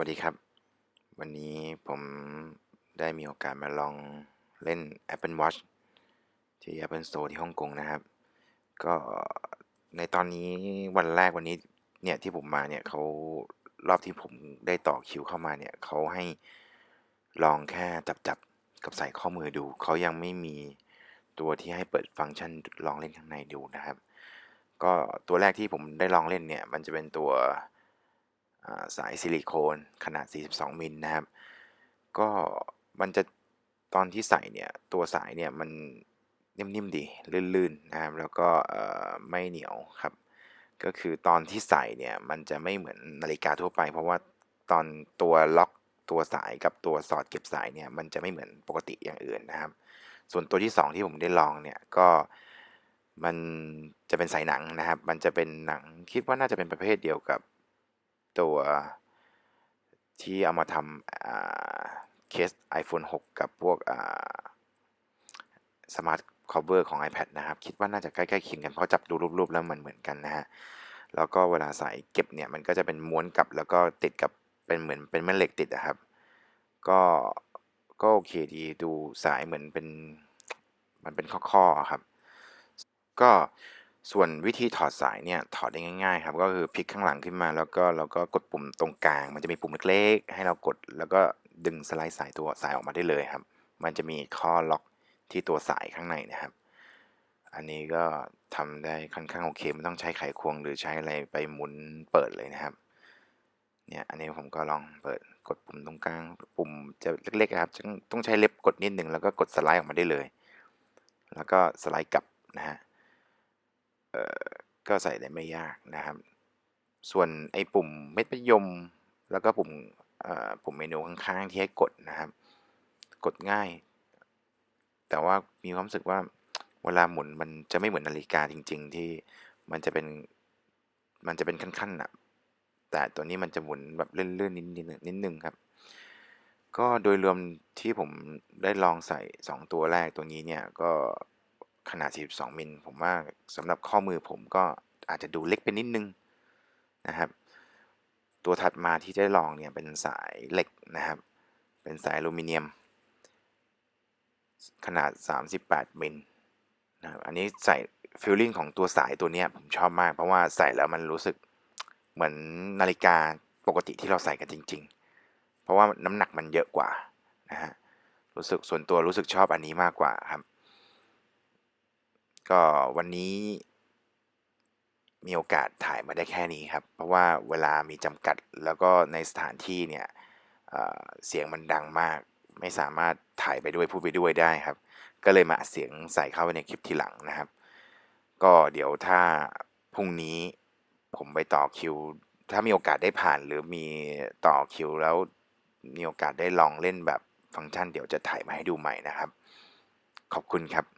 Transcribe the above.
วัสดีครับ วันนี้ผมได้มีโอกาสมาลองเล่น Apple Watch ที่ Apple Store ที่ฮ่องกงนะครับ ก็ในตอนนี้วันแรกวันนี้เนี่ยที่ผมมาเนี่ยเขารอบที่ผมได้ต่อคิวเข้ามาเนี่ยเขาให้ลองแค่จับจับกับใส่ข้อมือดู เขายังไม่มีตัวที่ให้เปิดฟังก์ชันลองเล่นข้างในดูนะครับ ก็ตัวแรกที่ผมได้ลองเล่นเนี่ยมันจะเป็นตัว สายซิลิโคนขนาด 42 มิลนะครับ ก็มันจะตอนที่ใส่เนี่ยตัวสายเนี่ยมันนิ่มๆดีลื่นๆนะครับ แล้วก็ไม่เหนียวครับ ก็คือตอนที่ใส่เนี่ยมันจะไม่เหมือนนาฬิกาทั่วไป เพราะว่าตอนตัวล็อกตัวสายกับตัวสอดเก็บสายเนี่ยมันจะไม่เหมือนปกติอย่างอื่นนะครับ ส่วนตัวที่ 2 ที่ผมได้ลองเนี่ยก็มันจะเป็นสายหนังนะครับ มันจะเป็นหนังคิดว่าน่าจะเป็นประเภทเดียวกับ ตัวที่เอามาทำเคส iPhone 6 กับพวกอ่า Smart Cover ของ iPad นะครับ คิดว่าน่าจะใกล้ๆเคียงกัน เพราะจับดูรูปๆแล้วมันเหมือนกันนะฮะ แล้วก็เวลาใส่เก็บเนี่ย มันก็จะเป็นม้วนกลับ แล้วก็ติดกับเป็นเหมือนเป็นแม่เหล็กติดอะครับ ก็ก็โอเคดีดูสายเหมือนเป็นมันเป็นข้อๆครับ ก็ ส่วนวิธีถอดสายเนี่ยถอดได้ง่ายๆครับก็คือพลิกข้างหลังขึ้นมา แล้วก็เราก็กดปุ่มตรงกลาง มันจะมีปุ่มเล็กๆ ให้เรากด แล้วก็ดึงสไลด์สายตัวสายออกมาได้เลยครับ มันจะมีข้อล็อกที่ตัวสายข้างในนะครับ อันนี้ก็ทำได้ค่อนข้างโอเคไม่ต้องใช้ไขควงหรือใช้อะไรไปหมุนเปิดเลยนะครับเนี่ยอันนี้ผมก็ลองเปิดกดปุ่มตรงกลางปุ่มจะเล็กๆครับต้องต้องใช้เล็บกดนิดหนึ่งแล้วก็กดสไลด์ออกมาได้เลย แล้วก็สไลด์กลับนะฮะ ก็ใส่ได้ไม่ยากนะครับ ส่วนไอ้ปุ่มเม็ดมะยม แล้วก็ปุ่มปุ่มเมนูข้างๆที่ให้กดนะครับ กดง่าย แต่ว่ามีความรู้สึกว่าเวลาหมุนมันจะไม่เหมือนนาฬิกาจริง ๆ ที่มันจะเป็นมันจะเป็นขั้นๆน่ะแต่ตัวนี้มันจะหมุนแบบเลื่อนๆนิดนิดนิดหนึ่งครับ ก็โดยรวมที่ผมได้ลองใส่ 2 ตัวแรกตัวนี้เนี่ยก็ ขนาด 42 มิล ผมว่าสำหรับข้อมือผมก็อาจจะดูเล็กไปนิดนึงนะครับ ตัวถัดมาที่ได้ลองเนี่ยเป็นสายเหล็กนะครับ เป็นสายอลูมิเนียม ขนาด 38 มิลนะครับอันนี้ใส่ฟีลลิ่งของตัวสายตัวนี้ผมชอบมาก เพราะว่าใส่แล้วมันรู้สึกเหมือนนาฬิกาปกติที่เราใส่กันจริง ๆ เพราะว่าน้ำหนักมันเยอะกว่านะฮะรู้สึกส่วนตัวรู้สึกชอบอันนี้มากกว่าครับ ก็วันนี้มีโอกาสถ่ายมาได้แค่นี้ครับ เพราะว่าเวลามีจำกัดแล้วก็ในสถานที่เนี่ยเเสียงมันดังมาก ไม่สามารถถ่ายไปด้วยพูดไปด้วยได้ครับ ก็เลยมาอัดเสียงใส่เข้าไปในคลิปทีหลังนะครับ ก็เดี๋ยวถ้าพรุ่งนี้ผมไปต่อคิว ถ้ามีโอกาสได้ผ่านหรือมีต่อคิวแล้วมีโอกาสได้ลองเล่นแบบฟังก์ชันเดี๋ยวจะถ่ายมาให้ดูใหม่นะครับ ขอบคุณครับ